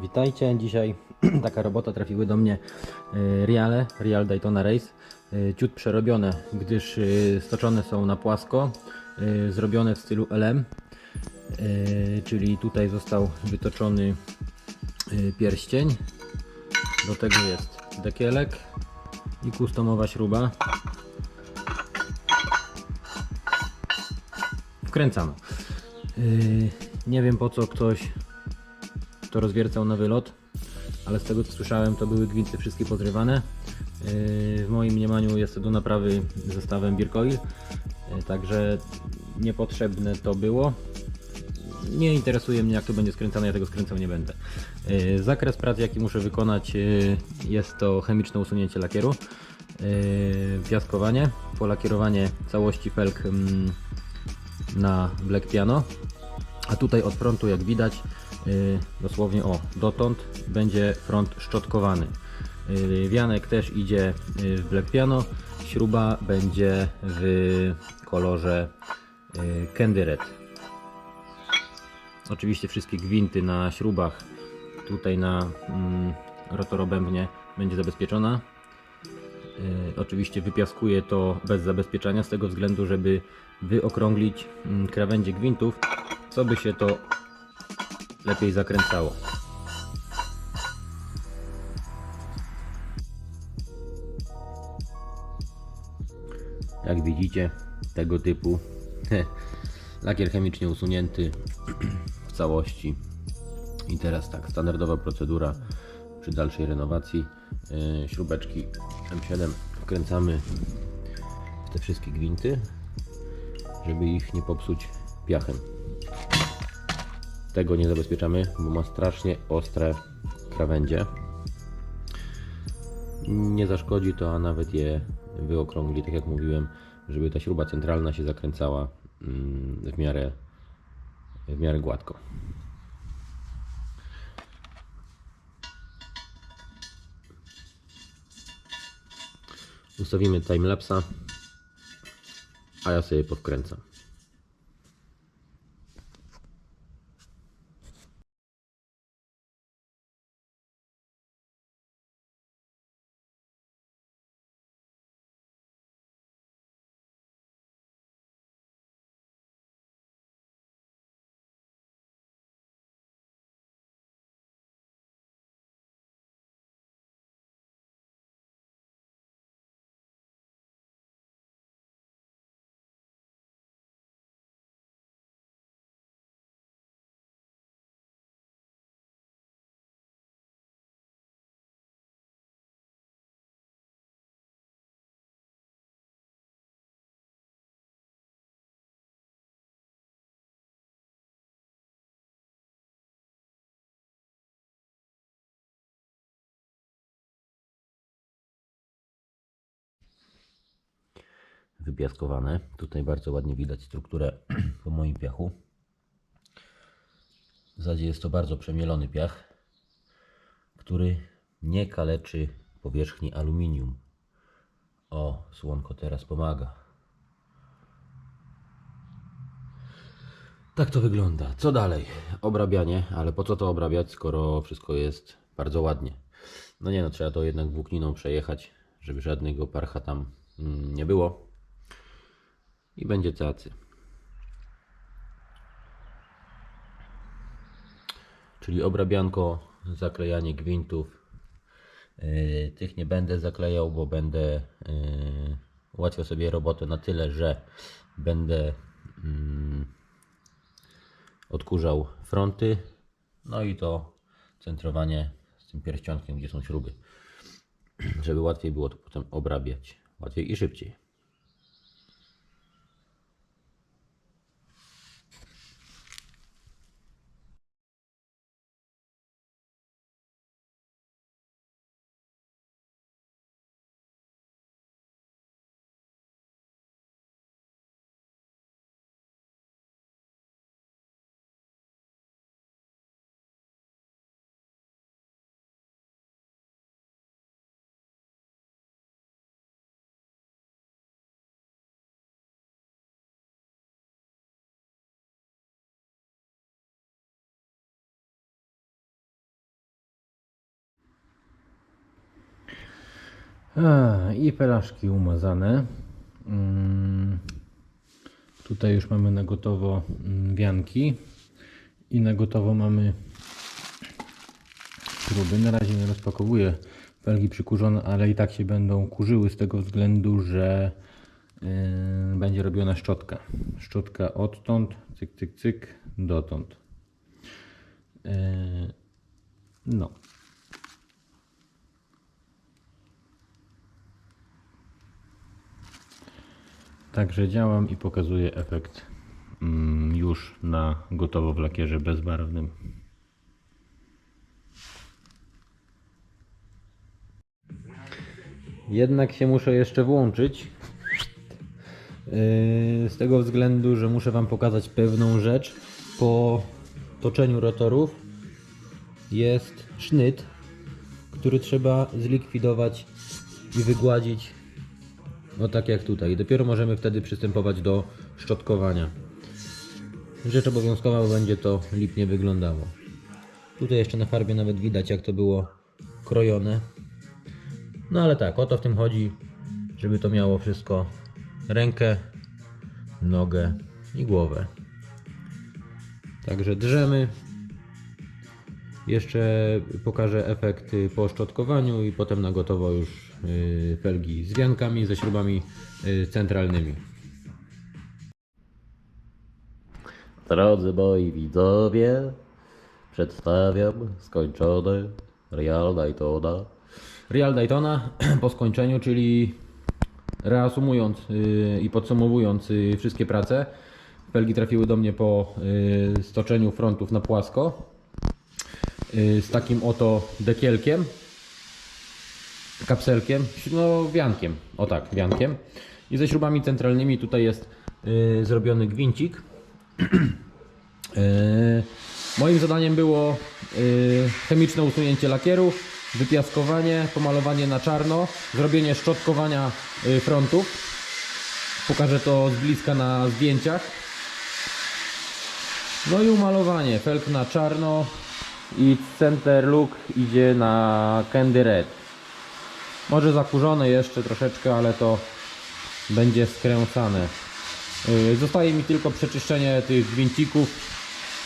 Witajcie, dzisiaj taka robota, trafiły do mnie e, Reale, Real Daytona Race, e, ciut przerobione, gdyż e, stoczone są na płasko, zrobione w stylu LM, czyli tutaj został wytoczony pierścień, do tego jest dekielek i kustomowa śruba. Wkręcamy. E, Nie wiem po co ktoś to rozwiercał na wylot, ale z tego co słyszałem to były gwinty wszystkie pozrywane. Yy, W moim mniemaniu jest to do naprawy zestawem Birkoil, yy, także niepotrzebne to było. Nie interesuje mnie jak to będzie skręcane, ja tego skręcał nie będę. Yy, Zakres prac jaki muszę wykonać yy, jest to chemiczne usunięcie lakieru, yy, piaskowanie, polakierowanie całości felg mm, na Black Piano, a tutaj od frontu jak widać yy, dosłownie o dotąd będzie front szczotkowany. Yy, Wianek też idzie yy, w Black Piano, śruba będzie w kolorze Candy Red. Oczywiście wszystkie gwinty na śrubach tutaj na mm, rotorobębnie będzie zabezpieczona. Oczywiście wypiaskuję to bez zabezpieczania z tego względu, żeby wyokrąglić mm, krawędzie gwintów, co by się to lepiej zakręcało. Jak widzicie, tego typu lakier chemicznie usunięty w całości. I teraz tak, standardowa procedura przy dalszej renowacji. Yy, Śrubeczki M7 wkręcamy te wszystkie gwinty, żeby ich nie popsuć piachem. Tego nie zabezpieczamy, bo ma strasznie ostre krawędzie. Nie zaszkodzi to, a nawet je wyokrągli, tak jak mówiłem, żeby ta śruba centralna się zakręcała mm, w miarę, w miarę gładko. Ustawimy timelapsa, a ja sobie podkręcam. Wypiaskowane. Tutaj bardzo ładnie widać strukturę po moim piachu. W zasadzie jest to bardzo przemielony piach, który nie kaleczy powierzchni aluminium. O, słonko teraz pomaga. Tak to wygląda. Co dalej? Obrabianie, ale po co to obrabiać, skoro wszystko jest bardzo ładnie? No nie no, trzeba to jednak włókniną przejechać, żeby żadnego parcha tam mm, nie było i będzie cacy. Czyli obrabianko, zaklejanie gwintów. Yy, tych nie będę zaklejał, bo będę yy, ułatwiał sobie robotę na tyle, że będę yy, odkurzał fronty. No i to centrowanie z tym pierścionkiem, gdzie są śruby. Żeby łatwiej było to potem obrabiać. Łatwiej i szybciej. I pelaszki umazane. Mm, Tutaj już mamy na gotowo mm, wianki i na gotowo mamy śruby. Na razie nie rozpakowuję felgi przykurzone, ale i tak się będą kurzyły z tego względu, że yy, będzie robiona szczotka. Szczotka odtąd, cyk, cyk, cyk, dotąd. Yy, no. Także działam i pokazuję efekt mm, już na gotowo w lakierze bezbarwnym. Jednak się muszę jeszcze włączyć. Yy, Z tego względu, że muszę Wam pokazać pewną rzecz. Po toczeniu rotorów jest sznyt, który trzeba zlikwidować i wygładzić no tak jak tutaj. Dopiero możemy wtedy przystępować do szczotkowania. Rzecz obowiązkowa, bo będzie to lipnie wyglądało. Tutaj jeszcze na farbie nawet widać jak to było krojone. No ale tak, o to w tym chodzi, żeby to miało wszystko rękę, nogę i głowę. Także drzemy. Jeszcze pokażę efekty po szczotkowaniu i potem na gotowo już felgi z wiankami, ze śrubami yy, centralnymi. Drodzy moi widzowie, przedstawiam skończony Real Daytona. Real Daytona po skończeniu, czyli reasumując yy, i podsumowując wszystkie prace, felgi trafiły do mnie po stoczeniu frontów na płasko z takim oto dekielkiem, kapselkiem, no wiankiem, o tak, wiankiem i ze śrubami centralnymi tutaj jest yy, zrobiony gwincik. Yy, Moim zadaniem było yy, chemiczne usunięcie lakieru, wypiaskowanie, pomalowanie na czarno, zrobienie szczotkowania yy, frontów. Pokażę to z bliska na zdjęciach. No i umalowanie, felk na czarno i center look idzie na candy red. Może zakurzone jeszcze troszeczkę, ale to będzie skręcane. Yy, Zostaje mi tylko przeczyszczenie tych gwincików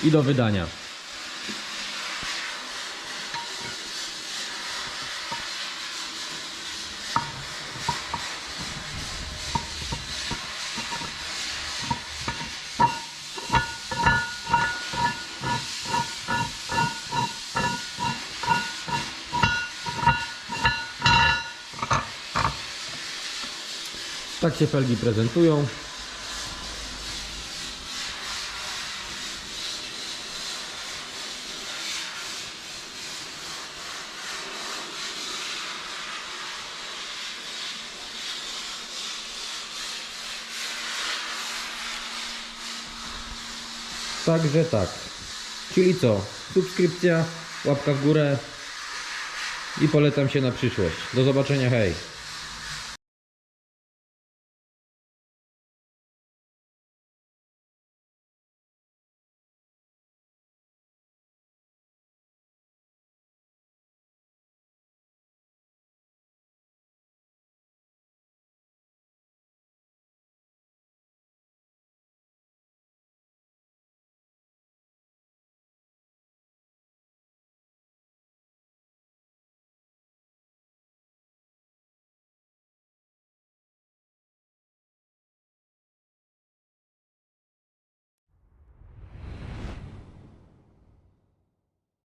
i do wydania. Tak się felgi prezentują. Także tak. Czyli co? Subskrypcja, łapka w górę i polecam się na przyszłość. Do zobaczenia, hej!